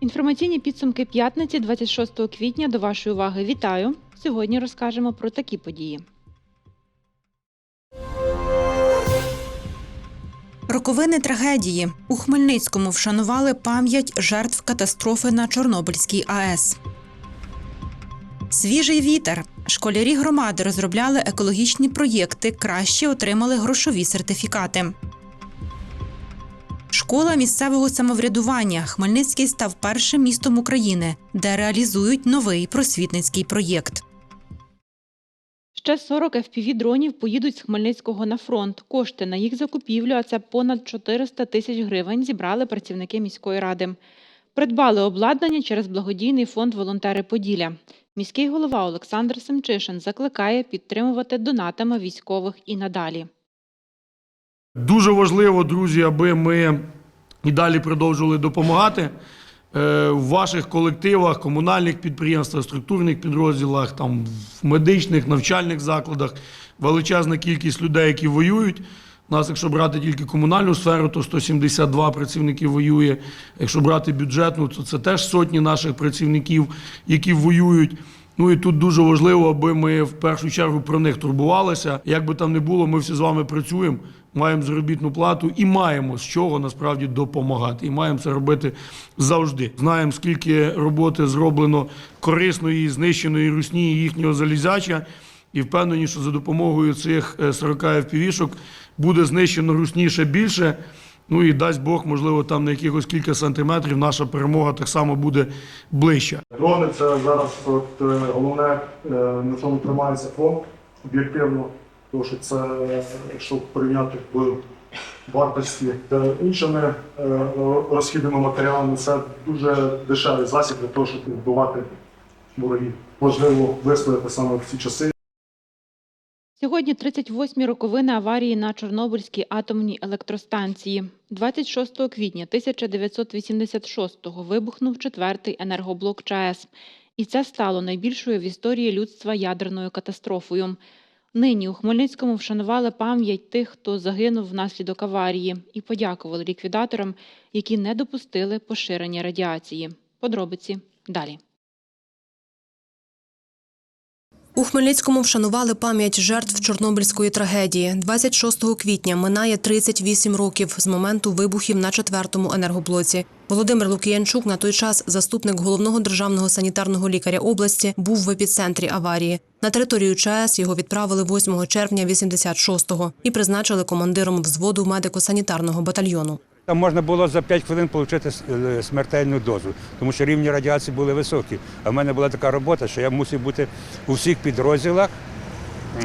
Інформаційні підсумки п'ятниці 26 квітня до вашої уваги вітаю. Сьогодні розкажемо про такі події. Роковини трагедії у Хмельницькому вшанували пам'ять жертв катастрофи на Чорнобильській АЕС. Свіжий вітер. Школярі громади розробляли екологічні проєкти, краще отримали грошові сертифікати. Школа місцевого самоврядування Хмельницький став першим містом України, де реалізують новий просвітницький проєкт. Ще 40 FPV-дронів поїдуть з Хмельницького на фронт. Кошти на їх закупівлю, а це понад 400 тисяч гривень, зібрали працівники міської ради. Придбали обладнання через благодійний фонд Волонтери Поділля. Міський голова Олександр Семчишин закликає підтримувати донатами військових і надалі. Дуже важливо, друзі, аби ми і далі продовжували допомагати в ваших колективах, комунальних підприємствах, структурних підрозділах, там, в медичних, навчальних закладах. Величезна кількість людей, які воюють. У нас, якщо брати тільки комунальну сферу, то 172 працівники воює. Якщо брати бюджетну, то це теж сотні наших працівників, які воюють. Ну і тут дуже важливо, аби ми в першу чергу про них турбувалися. Як би там не було, ми всі з вами працюємо, маємо заробітну плату і маємо з чого насправді допомагати. І маємо це робити завжди. Знаємо, скільки роботи зроблено корисної, знищеної русні їхнього залізяча. І впевнені, що за допомогою цих е, 40 FPV-шок буде знищено русніше більше. Ну і дасть Бог, можливо, там на якихось кілька сантиметрів наша перемога так само буде ближча. Дрони це зараз от, е, головне, е, на чому тримається фонд об'єктивно, тому що це, якщо порівняти в вартості іншими е, розхідними матеріалами, це дуже дешевий засіб для того, щоб вбивати ворогів. Можливо вистояти саме в ці часи. Сьогодні 38-мі роковини аварії на Чорнобильській атомній електростанції. 26 квітня 1986-го вибухнув четвертий енергоблок ЧАЕС. І це стало найбільшою в історії людства ядерною катастрофою. Нині у Хмельницькому вшанували пам'ять тих, хто загинув внаслідок аварії, і подякували ліквідаторам, які не допустили поширення радіації. Подробиці далі. У Хмельницькому вшанували пам'ять жертв Чорнобильської трагедії. 26 квітня минає 38 років з моменту вибухів на четвертому енергоблоці. Володимир Лукіянчук на той час, заступник головного державного санітарного лікаря області, був в епіцентрі аварії. На територію ЧАЕС його відправили 8 червня 86-го і призначили командиром взводу медико-санітарного батальйону. Там можна було за 5 хвилин отримати смертельну дозу, тому що рівні радіації були високі. А в мене була така робота, що я мусив бути у всіх підрозділах,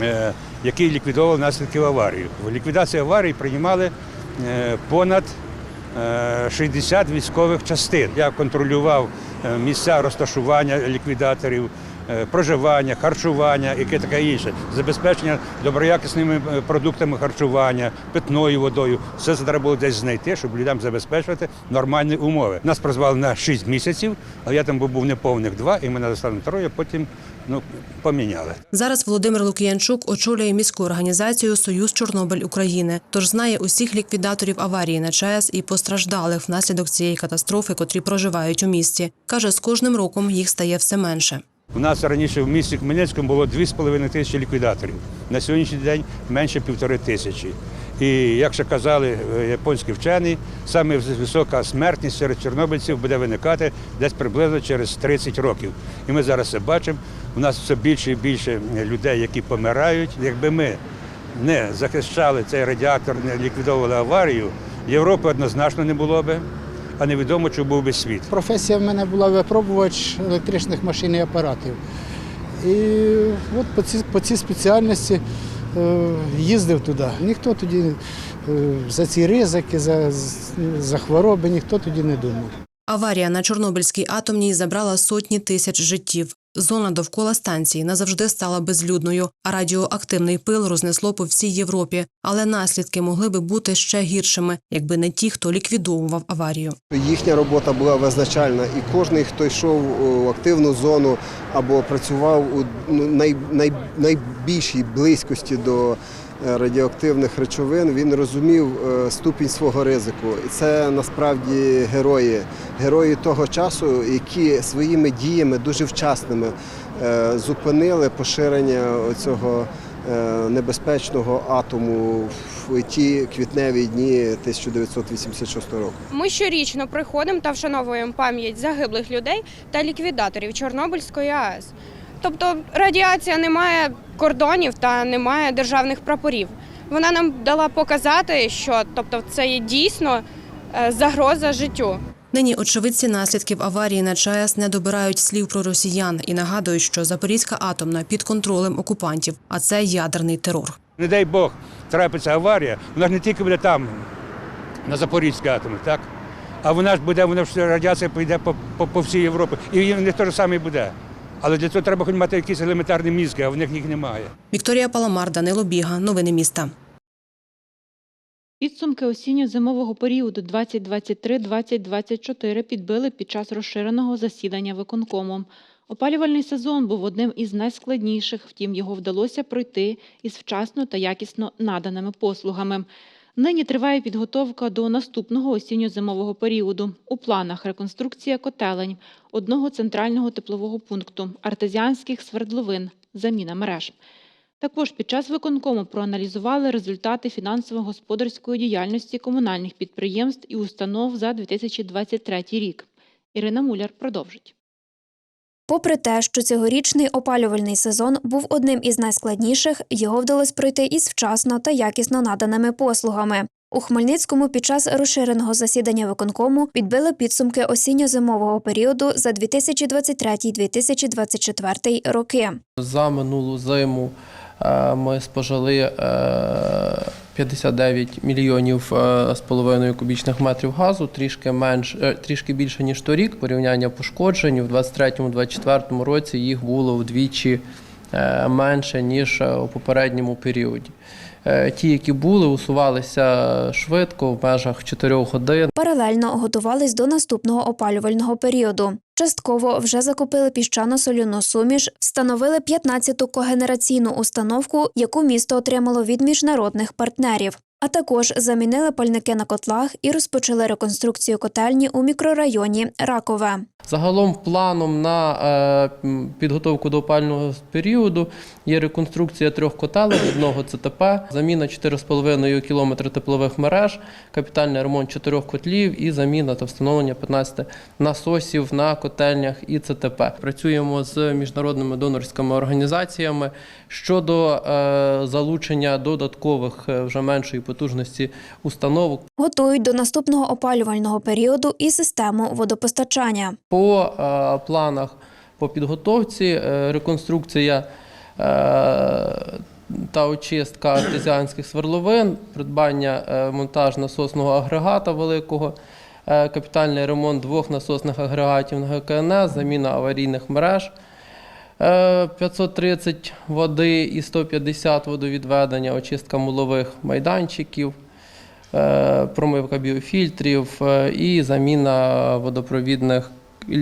е, які ліквідовували наслідки аварії. В ліквідації аварії приймали е, понад е, 60 військових частин. Я контролював е, місця розташування ліквідаторів, е, проживання, харчування, яке таке інше, забезпечення доброякісними е, продуктами харчування, питною водою. Все це треба було десь знайти, щоб людям забезпечувати нормальні умови. Нас прозвали на 6 місяців, але я там був неповних два, і мене заставили троє, потім ну, поміняли. Зараз Володимир Лукіянчук очолює міську організацію Союз Чорнобиль України, тож знає усіх ліквідаторів аварії на ЧАЕС і постраждалих внаслідок цієї катастрофи, котрі проживають у місті. Каже, з кожним роком їх стає все менше. У нас раніше в місті Хмельницькому було 2,5 тисячі ліквідаторів. На сьогоднішній день менше півтори тисячі. І як ще казали е, японські вчені, саме висока смертність серед чорнобильців буде виникати десь приблизно через 30 років. І ми зараз це бачимо. У нас все більше і більше людей, які помирають. Якби ми не захищали цей радіатор, не ліквідовували аварію, Європи однозначно не було би, а невідомо, чи був би світ. Професія в мене була випробувач електричних машин і апаратів. І от по цій, по цій спеціальності е, їздив туди. Ніхто тоді е, за ці ризики, за, за хвороби, ніхто тоді не думав. Аварія на Чорнобильській атомній забрала сотні тисяч життів. Зона довкола станції назавжди стала безлюдною, а радіоактивний пил рознесло по всій Європі. Але наслідки могли би бути ще гіршими, якби не ті, хто ліквідовував аварію. Їхня робота була визначальна, і кожен, хто йшов у активну зону або працював у ну, най, най, найбільшій близькості до радіоактивних речовин, він розумів е, ступінь свого ризику. І це насправді герої, герої того часу, які своїми діями дуже вчасними е, зупинили поширення цього небезпечного атому в ті квітневі дні 1986 року. Ми щорічно приходимо та вшановуємо пам'ять загиблих людей та ліквідаторів Чорнобильської АЕС. Тобто радіація не має кордонів та не має державних прапорів. Вона нам дала показати, що тобто, це є дійсно е, загроза життю. Нині очевидці наслідків аварії на ЧАЕС не добирають слів про росіян і нагадують, що Запорізька атомна під контролем окупантів, а це ядерний терор. Не дай Бог, трапиться аварія, вона ж не тільки буде там, на Запорізькій атомі, так? А вона ж буде, вона ж радіація піде по, по, по всій Європі. І в них те ж саме буде. Але для цього треба хоч мати якісь елементарні мізки, а в них їх немає. Вікторія Паламар, Данило Біга. Новини міста. Підсумки осінньо-зимового періоду 2023-2024 підбили під час розширеного засідання виконкому. Опалювальний сезон був одним із найскладніших, втім його вдалося пройти із вчасно та якісно наданими послугами. Нині триває підготовка до наступного осінньо-зимового періоду. У планах реконструкція котелень, одного центрального теплового пункту, артезіанських свердловин, заміна мереж. Також під час виконкому проаналізували результати фінансово-господарської діяльності комунальних підприємств і установ за 2023 рік. Ірина Муляр продовжить. Попри те, що цьогорічний опалювальний сезон був одним із найскладніших, його вдалося пройти із вчасно та якісно наданими послугами. У Хмельницькому під час розширеного засідання виконкому підбили підсумки осінньо-зимового періоду за 2023-2024 роки. За минулу зиму ми спожили е, 59 мільйонів е, з половиною кубічних метрів газу, трішки менш, е, трішки більше ніж торік. Порівняння пошкоджень у 23-24 році їх було вдвічі е, менше ніж е, у попередньому періоді. Е, Ті, які були, усувалися швидко в межах 4 годин. Паралельно готувались до наступного опалювального періоду. Частково вже закупили піщано-соляну суміш, встановили 15-ту когенераційну установку, яку місто отримало від міжнародних партнерів. А також замінили пальники на котлах і розпочали реконструкцію котельні у мікрорайоні Ракове. Загалом планом на е, підготовку до опального періоду є реконструкція трьох котелень, одного ЦТП, заміна 4,5 км теплових мереж, капітальний ремонт чотирьох котлів і заміна та встановлення 15 насосів на котельнях і ЦТП. Працюємо з міжнародними донорськими організаціями щодо е, залучення додаткових е, вже меншої потужності установок Готують до наступного опалювального періоду і систему водопостачання. По е, планах по підготовці е, реконструкція е, та очистка артезіанських свердловин, придбання монтаж насосного агрегата великого, капітальний ремонт двох насосних агрегатів на ГКНС, заміна аварійних мереж. е, 530 води і 150 водовідведення, очистка мулових майданчиків, промивка біофільтрів і заміна водопровідних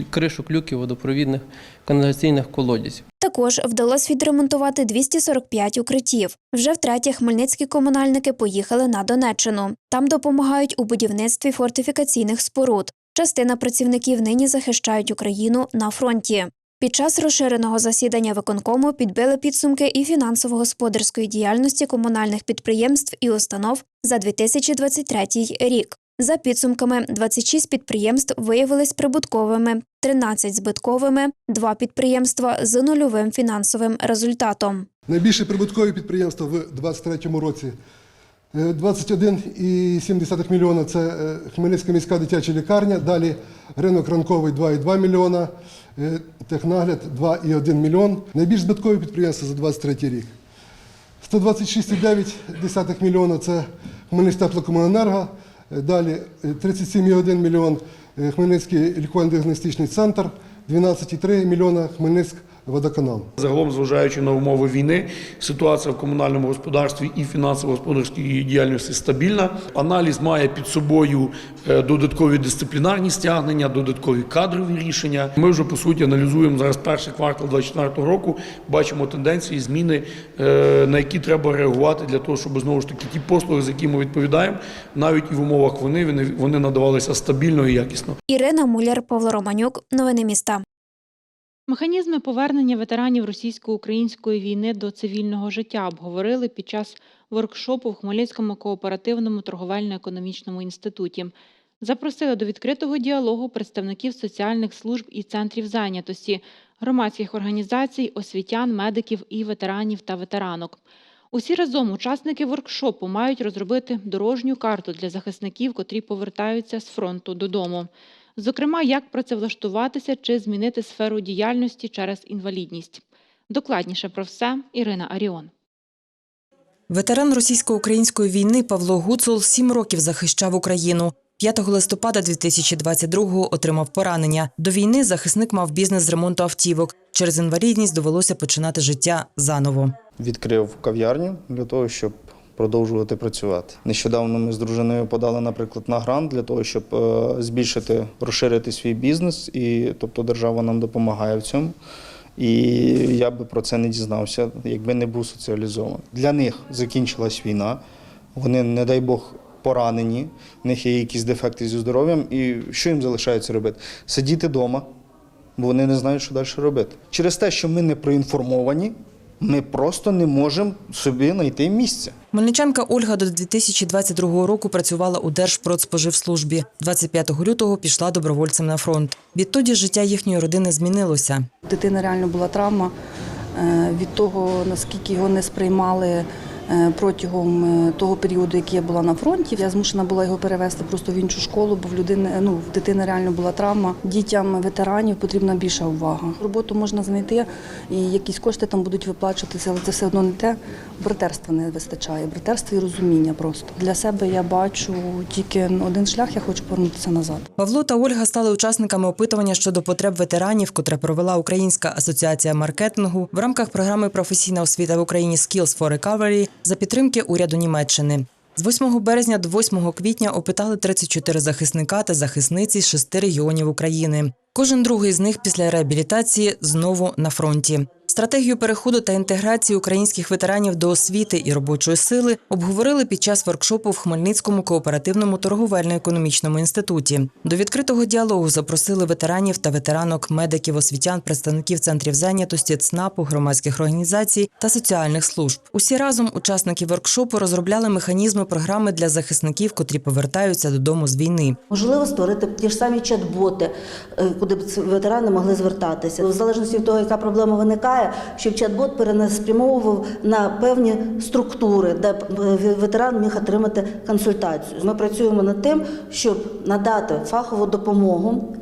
кришок люків водопровідних каналізаційних колодязів. Також вдалося відремонтувати 245 укриттів. Вже втретє хмельницькі комунальники поїхали на Донеччину. Там допомагають у будівництві фортифікаційних споруд. Частина працівників нині захищають Україну на фронті. Під час розширеного засідання виконкому підбили підсумки і фінансово-господарської діяльності комунальних підприємств і установ за 2023 рік. За підсумками, 26 підприємств виявились прибутковими, 13 збитковими, 2 підприємства з нульовим фінансовим результатом. Найбільше прибуткові підприємства в 2023 році. Е, 21,7 мільйона – це е, Хмельницька міська дитяча лікарня, далі ринок ранковий 2,2 мільйона, е, технагляд 2,1 мільйон. Найбільш збиткові підприємства за 2023 рік. 126,9 мільйона – це Хмельницький теплокомуненерго, е, далі е, 37,1 мільйон е, Хмельницький лікувально-діагностичний центр, 12,3 мільйона Хмельницьк водоканал. Загалом, зважаючи на умови війни, ситуація в комунальному господарстві і фінансово-господарській діяльності стабільна. Аналіз має під собою е, додаткові дисциплінарні стягнення, додаткові кадрові рішення. Ми вже по суті аналізуємо зараз перший квартал 2024 року. Бачимо тенденції, зміни, е, на які треба реагувати для того, щоб знову ж таки ті послуги, за які ми відповідаємо, навіть і в умовах вони, вони надавалися стабільно і якісно. Ірина Муляр, Павло Романюк. Новини міста. Механізми повернення ветеранів російсько-української війни до цивільного життя обговорили під час воркшопу в Хмельницькому кооперативному торговельно-економічному інституті. Запросили до відкритого діалогу представників соціальних служб і центрів зайнятості, громадських організацій, освітян, медиків і ветеранів та ветеранок. Усі разом учасники воркшопу мають розробити дорожню карту для захисників, котрі повертаються з фронту додому. Зокрема, як працевлаштуватися чи змінити сферу діяльності через інвалідність. Докладніше про все Ірина Аріон. Ветеран російсько-української війни Павло Гуцул сім років захищав Україну. 5 листопада 2022-го отримав поранення. До війни захисник мав бізнес з ремонту автівок. Через інвалідність довелося починати життя заново. відкрив кав'ярню для того, щоб продовжувати працювати. Нещодавно ми з дружиною подали, наприклад, на грант для того, щоб е, збільшити, розширити свій бізнес, і тобто держава нам допомагає в цьому. І я би про це не дізнався, якби не був соціалізований. Для них закінчилась війна. Вони, не дай Бог, поранені, в них є якісь дефекти зі здоров'ям. І що їм залишається робити? Сидіти вдома, бо вони не знають, що далі робити. Через те, що ми не проінформовані, ми просто не можемо собі знайти місця. Мельничанка Ольга до 2022 року працювала у Держпродспоживслужбі. 25 лютого пішла добровольцем на фронт. Відтоді життя їхньої родини змінилося. Дитина реально була травма е, від того, наскільки його не сприймали протягом е, того періоду, який я була на фронті. Я змушена була його перевести просто в іншу школу, бо в людини ну в дитини реально була травма. Дітям ветеранів потрібна більша увага. Роботу можна знайти, і якісь кошти там будуть виплачуватися, але це все одно не те. Братерства не вистачає. Братерства і розуміння просто для себе я бачу тільки один шлях. Я хочу повернутися назад. Павло та Ольга стали учасниками опитування щодо потреб ветеранів, котре провела Українська асоціація маркетингу в рамках програми Професійна освіта в Україні Skills for Recovery за підтримки уряду Німеччини. З 8 березня до 8 квітня опитали 34 захисника та захисниці з шести регіонів України. Кожен другий з них після реабілітації знову на фронті. Стратегію переходу та інтеграції українських ветеранів до освіти і робочої сили обговорили під час воркшопу в Хмельницькому кооперативному торговельно-економічному інституті. До відкритого діалогу запросили ветеранів та ветеранок, медиків, освітян, представників центрів зайнятості, ЦНАПу, громадських організацій та соціальних служб. Усі разом учасники воркшопу розробляли механізми програми для захисників, котрі повертаються додому з війни. Можливо, створити ті ж самі чат-боти, е, куди б ветерани могли звертатися. В залежності від того, яка проблема виникає, щоб чат-бот перенаспрямовував на певні структури, де е, ветеран міг отримати консультацію. Ми працюємо над тим, щоб надати фахову допомогу.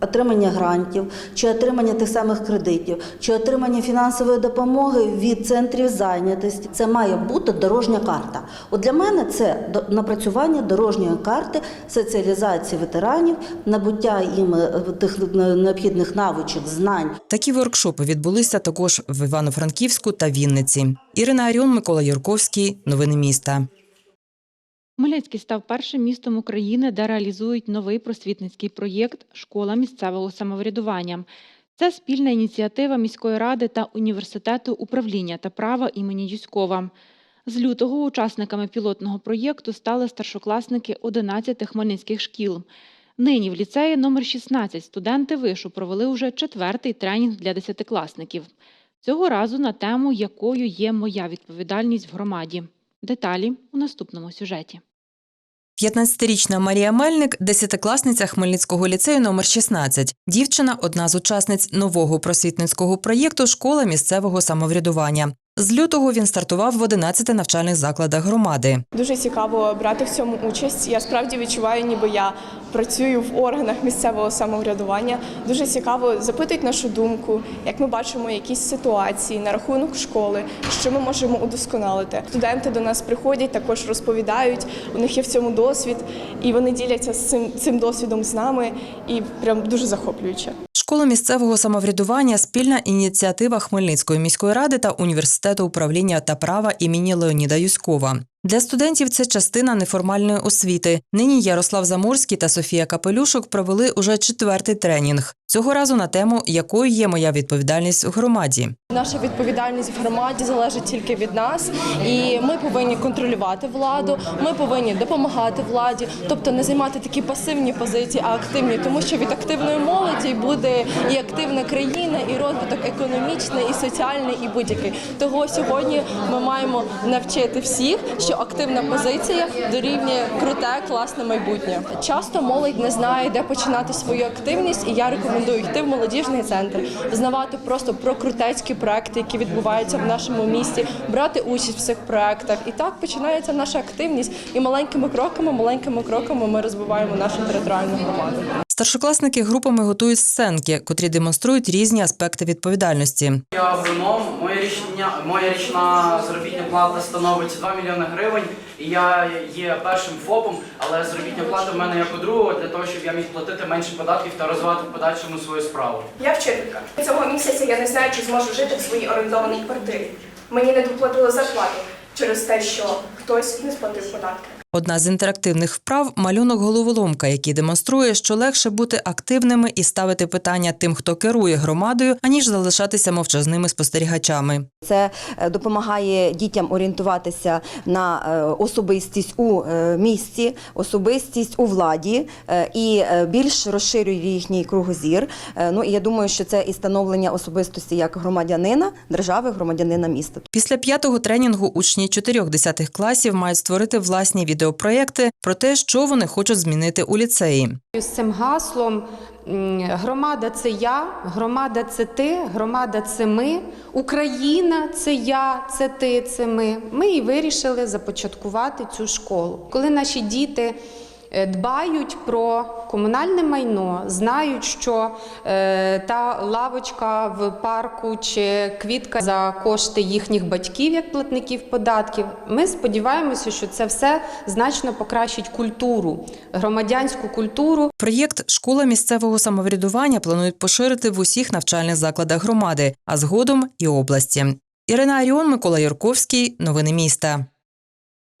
Отримання грантів, чи отримання тих самих кредитів, чи отримання фінансової допомоги від центрів зайнятості. Це має бути дорожня карта. От для мене це напрацювання дорожньої карти соціалізації ветеранів, набуття їм е, тих необхідних навичок, знань. Такі воркшопи відбулися також в Івано-Франківську та Вінниці. Ірина Аріон, Микола Юрковський. Новини міста. Хмельницький став першим містом України, де реалізують новий просвітницький проєкт Школа місцевого самоврядування. Це спільна ініціатива міської ради та університету управління та права імені Юськова. З лютого учасниками пілотного проєкту стали старшокласники 11 хмельницьких шкіл. Нині в ліцеї номер 16 студенти вишу провели вже четвертий тренінг для десятикласників. Цього разу на тему, якою є моя відповідальність в громаді. Деталі у наступному сюжеті. 15-річна Марія Мельник – десятикласниця Хмельницького ліцею номер 16. Дівчина – одна з учасниць нового просвітницького проєкту «Школа місцевого самоврядування». З лютого він стартував в 11 навчальних закладах громади. Дуже цікаво брати в цьому участь. Я справді відчуваю, ніби я працюю в органах місцевого самоврядування. Дуже цікаво запитують нашу думку, як ми бачимо якісь ситуації на рахунок школи, що ми можемо удосконалити. Студенти до нас приходять, також розповідають. У них є в цьому досвід, і вони діляться з цим, цим досвідом з нами, і прям дуже захоплююче. Школа місцевого самоврядування спільна ініціатива Хмельницької міської ради та університету управління та права імені Леоніда Юськова. Для студентів це частина неформальної освіти. Нині Ярослав Заморський та Софія Капелюшок провели уже четвертий тренінг. Цього разу на тему якою є моя відповідальність у громаді. Наша відповідальність в громаді залежить тільки від нас, і ми повинні контролювати владу. Ми повинні допомагати владі, тобто не займати такі пасивні позиції, а активні, тому що від активної молоді буде і активна країна, і розвиток економічний, і соціальний, і будь-який. Того сьогодні ми маємо навчити всіх, що активна позиція дорівнює круте, класне майбутнє. Часто молодь не знає, де починати свою активність, і я рекомендую йти в молодіжний центр, знавати просто про крутецькі проекти, які відбуваються в нашому місті, брати участь в цих проектах. І так починається наша активність. І маленькими кроками, маленькими кроками ми розвиваємо нашу територіальну громаду. Старшокласники групами готують сценки, котрі демонструють різні аспекти відповідальності. Я агроном, моя річня, моя річна заробітна плата становить 2 мільйони гривень. І я є першим ФОПом, але заробітна плата в мене як у другого для того, щоб я міг платити менше податків та розвивати в подальшому свою справу. Я вчителька. Цього місяця я не знаю, чи зможу жити в своїй орендованій квартирі. Мені не доплатили зарплату через те, що хтось не сплатив податки. Одна з інтерактивних вправ малюнок головоломка, який демонструє, що легше бути активними і ставити питання тим, хто керує громадою, аніж залишатися мовчазними спостерігачами. Це е, допомагає дітям орієнтуватися на е, особистість у е, місті, особистість у владі і більш розширює їхній кругозір. Ну і я думаю, що це і становлення особистості як громадянина держави, громадянина міста. Після п'ятого тренінгу учні чотирьох десятих класів мають створити власні відеопроєкти про те, що вони хочуть змінити у ліцеї. З цим гаслом громада це я, громада це ти, громада це ми, Україна це я, це ти, це ми. Ми і вирішили започаткувати цю школу. Коли наші діти дбають про комунальне майно, знають, що е, та лавочка в парку чи квітка за кошти їхніх батьків, як платників податків. Ми сподіваємося, що це все значно покращить культуру, громадянську культуру. Проєкт Школа місцевого самоврядування планують поширити в усіх навчальних закладах громади, а згодом і області. Ірина Аріон, Микола Юрковський. Новини міста.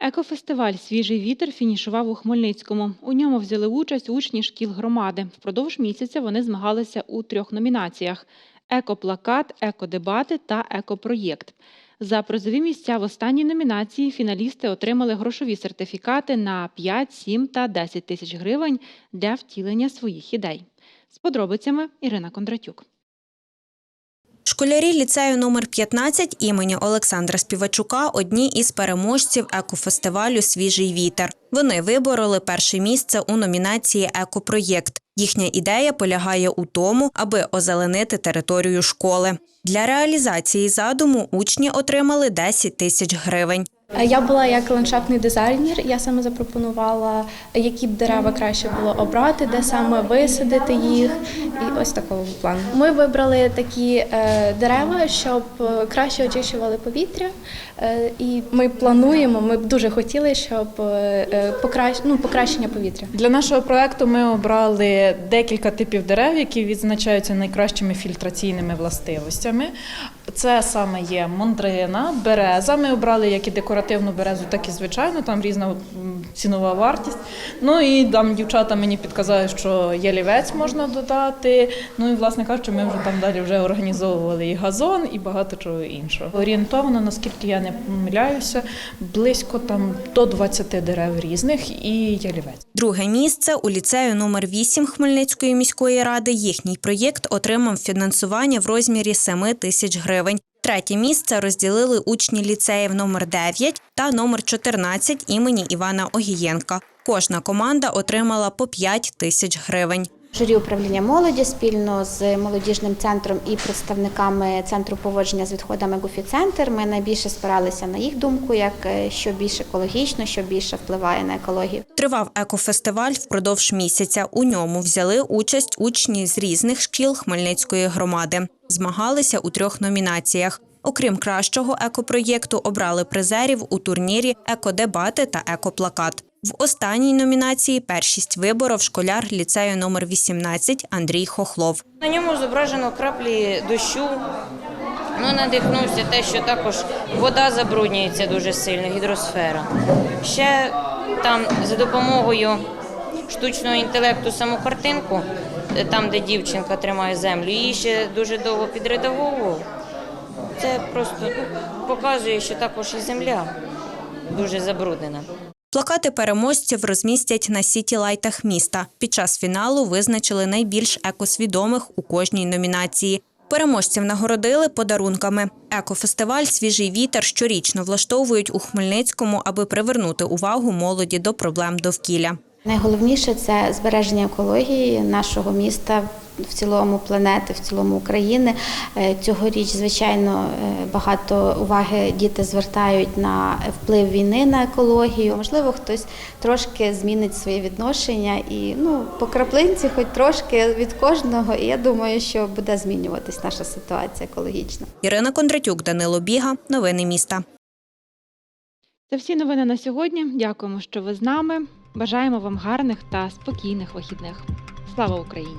Екофестиваль Свіжий вітер фінішував у Хмельницькому. У ньому взяли участь учні шкіл громади. Впродовж місяця вони змагалися у трьох номінаціях: екоплакат, екодебати та екопроєкт. За призові місця в останній номінації фіналісти отримали грошові сертифікати на 5, 7 та 10 тисяч гривень для втілення своїх ідей. З подробицями Ірина Кондратюк. Школярі ліцею номер 15 імені Олександра Співачука одні із переможців екофестивалю Свіжий вітер. Вони вибороли перше місце у номінації Екопроєкт. Їхня ідея полягає у тому, аби озеленити територію школи. Для реалізації задуму учні отримали 10 тисяч гривень. Я була як ландшафтний дизайнер. Я саме запропонувала, які б дерева краще було обрати, де саме висадити їх, і ось такого плану. Ми вибрали такі е, дерева, щоб е, краще очищували повітря. Е, і ми плануємо. Ми б дуже хотіли, щоб е, е, ну, покращення повітря. Для нашого проекту ми обрали декілька типів дерев, які відзначаються найкращими фільтраційними властивостями. Це саме є мондрина, береза. Ми обрали як і декоративну березу, так і звичайну, там різна цінова вартість. Ну і там дівчата мені підказали, що ялівець можна додати. Ну і власне кажучи, ми вже там далі вже організовували і газон, і багато чого іншого. Орієнтовано, наскільки я не помиляюся, близько там до 20 дерев різних і ялівець. Друге місце у ліцею номер 8 Хмельницької міської ради. Їхній проєкт отримав фінансування в розмірі 7 тисяч гривень. Третє місце розділили учні ліцеїв номер 9 та номер 14 імені Івана Огієнка. Кожна команда отримала по 5 тисяч гривень. Журі управління молоді спільно з молодіжним центром і представниками центру поводження з відходами Гуфі-центр. Ми найбільше спиралися на їх думку, як е, що більш екологічно, що більше впливає на екологію. Тривав екофестиваль впродовж місяця. У ньому взяли участь учні з різних шкіл Хмельницької громади. Змагалися у трьох номінаціях. Окрім кращого екопроєкту, обрали призерів у турнірі Екодебати та Екоплакат. В останній номінації першість виборов школяр ліцею номер 18 Андрій Хохлов. На ньому зображено краплі дощу. Ну, надихнувся те, що також вода забруднюється дуже сильно, гідросфера. Ще там за допомогою штучного інтелекту саму картинку, е, там, де дівчинка тримає землю, її ще дуже довго підредаговував. Це просто показує, що також і земля дуже забруднена. Плакати переможців розмістять на сіті-лайтах міста. Під час фіналу визначили найбільш екосвідомих у кожній номінації. Переможців нагородили подарунками. Екофестиваль Свіжий вітер щорічно влаштовують у Хмельницькому, аби привернути увагу молоді до проблем довкілля. Найголовніше це збереження екології нашого міста в цілому планети, в цілому України. Е, Цьогоріч, звичайно, е, багато уваги діти звертають на вплив війни на екологію. Можливо, хтось трошки змінить своє відношення і ну, по краплинці, хоч трошки від кожного. І я думаю, що буде змінюватись наша ситуація екологічна. Ірина Кондратюк, Данило Біга. Новини міста. Це всі новини на сьогодні. Дякуємо, що ви з нами. Бажаємо вам гарних та спокійних вихідних. Слава Україні!